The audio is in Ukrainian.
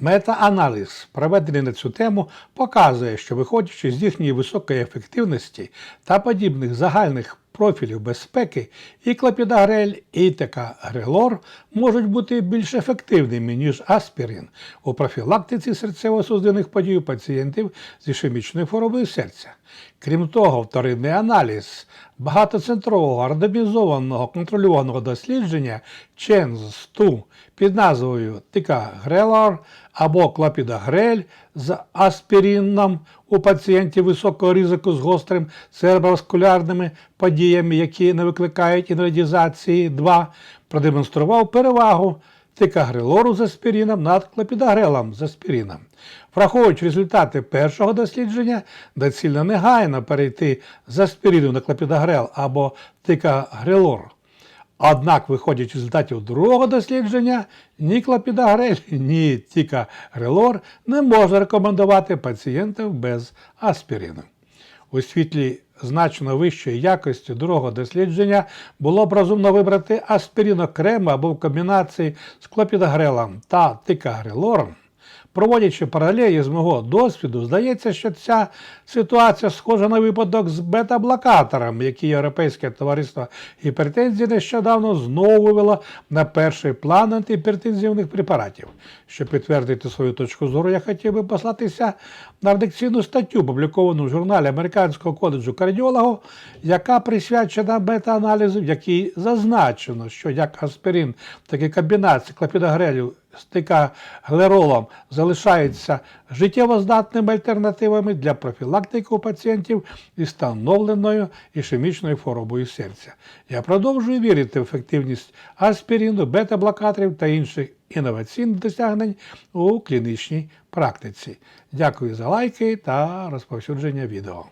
Мета-аналіз, проведений на цю тему, показує, що виходячи з їхньої високої ефективності та подібних загальних профілів безпеки, і клопідогрель, і текагрелор можуть бути більш ефективними, ніж аспірин у профілактиці серцево-судинних подій пацієнтів з ішемічною хворобою серця. Крім того, вторинний аналіз багатоцентрового рандомізованого контрольованого дослідження ЧЕНЗ-2 під назвою Тикагрелор або клопідогрель з аспірином у пацієнтів високого ризику з гострим цереброваскулярними подіями, які не викликають інвалідізації 2, продемонстрував перевагу тикагрелору з аспірином над клопідогрелом з аспірином. Враховуючи результати першого дослідження, доцільно негайно перейти з аспірину на клопідогрел або тикагрелор. Однак, виходячи з результатів другого дослідження, ні клопідогрель, ні тікагрелор не можна рекомендувати пацієнтам без аспірину. У світлі значно вищої якості другого дослідження було б розумно вибрати аспіринокрем або в комбінації з клопідогрелом та тикагрелором. Проводячи паралелі з мого досвіду, здається, що ця ситуація схожа на випадок з бета-блокатором, який Європейське товариство гіпертензії нещодавно знову вивело на перший план антигіпертензивних препаратів. Щоб підтвердити свою точку зору, я хотів би послатися на редакційну статтю, опубліковану в журналі Американського коледжу кардіологів, яка присвячена бета-аналізу, в якій зазначено, що як аспірин, так і комбінації клопідогрелю з тикаглеролом залишаються життєво здатними альтернативами для профілактики у пацієнтів із встановленою ішемічною хворобою серця. Я продовжую вірити в ефективність аспірину, бета-блокаторів та інших інноваційних досягнень у клінічній практиці. Дякую за лайки та розповсюдження відео.